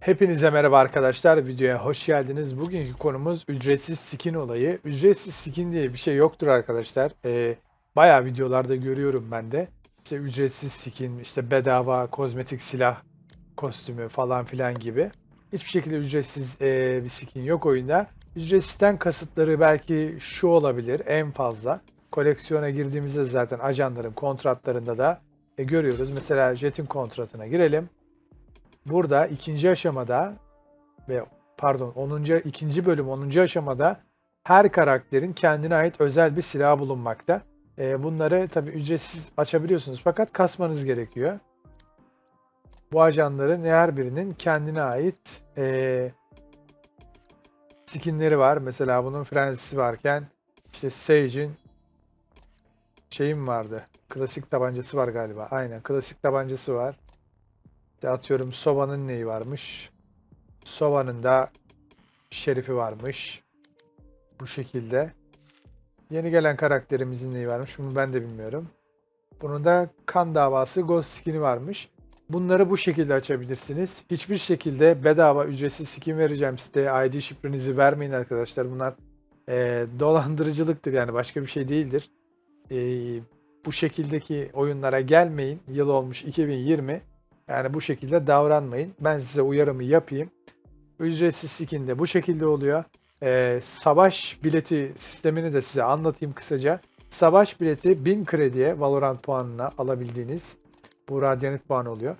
Hepinize merhaba arkadaşlar. Videoya hoş geldiniz. Bugünkü konumuz ücretsiz skin olayı. Ücretsiz skin diye bir şey yoktur arkadaşlar. Ee, bayağı videolarda görüyorum ben de. İşte ücretsiz skin, işte bedava kozmetik silah kostümü falan filan gibi. Hiçbir şekilde ücretsiz ee, bir skin yok oyunda. Ücretsizden kasıtları belki şu olabilir en fazla. Koleksiyona girdiğimizde zaten ajanların kontratlarında da e, görüyoruz. Mesela Jet'in kontratına girelim. Burada ikinci aşamada ve pardon 10. ikinci bölüm 10. aşamada her karakterin kendine ait özel bir silahı bulunmakta. Ee, bunları tabi ücretsiz açabiliyorsunuz fakat kasmanız gerekiyor. Bu ajanların her birinin kendine ait ee, skinleri var. Mesela bunun Francis'i varken işte Sage'in şeyim vardı. Klasik tabancası var galiba. Aynen klasik tabancası var. İşte atıyorum Sova'nın neyi varmış? Sova'nın da Şerifi varmış. Bu şekilde. Yeni gelen karakterimizin neyi varmış? Bunu ben de bilmiyorum. Bunun da kan davası Ghost skin'i varmış. Bunları bu şekilde açabilirsiniz. Hiçbir şekilde bedava ücretsiz skin vereceğim siteye ID şifrenizi vermeyin arkadaşlar. Bunlar eee, dolandırıcılıktır yani başka bir şey değildir. Eee, bu şekildeki oyunlara gelmeyin. Yıl olmuş 2020. Yani bu şekilde davranmayın. Ben size uyarımı yapayım. Ücretsiz skin de bu şekilde oluyor. Ee, savaş bileti sistemini de size anlatayım kısaca. Savaş bileti 1000 krediye Valorant puanına alabildiğiniz bu radyanit puanı oluyor.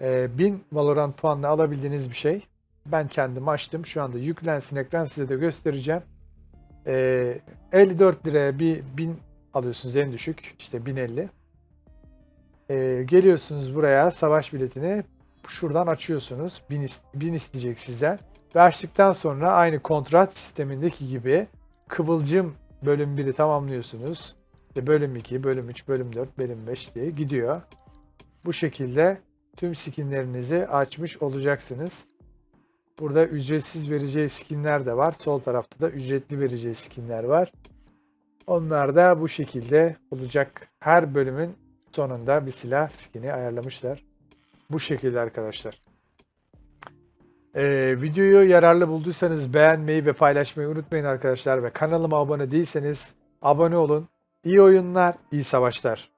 Ee, 1000 Valorant puanına alabildiğiniz bir şey. Ben kendim açtım. Şu anda yüklensin ekran size de göstereceğim. Ee, 54 liraya bir 1000 alıyorsunuz en düşük. İşte 1050. Ee, geliyorsunuz buraya savaş biletini şuradan açıyorsunuz. 1000 is- 1000 isteyecek sizden. Ve sonra aynı kontrat sistemindeki gibi Kıvılcım bölüm 1'i tamamlıyorsunuz. İşte bölüm 2, bölüm 3, bölüm 4, bölüm 5 diye gidiyor. Bu şekilde tüm skinlerinizi açmış olacaksınız. Burada ücretsiz vereceği skinler de var. Sol tarafta da ücretli vereceği skinler var. Onlar da bu şekilde olacak. Her bölümün sonunda bir silah skin'i ayarlamışlar. Bu şekilde arkadaşlar. Ee, videoyu yararlı bulduysanız beğenmeyi ve paylaşmayı unutmayın arkadaşlar ve kanalıma abone değilseniz abone olun. İyi oyunlar, iyi savaşlar.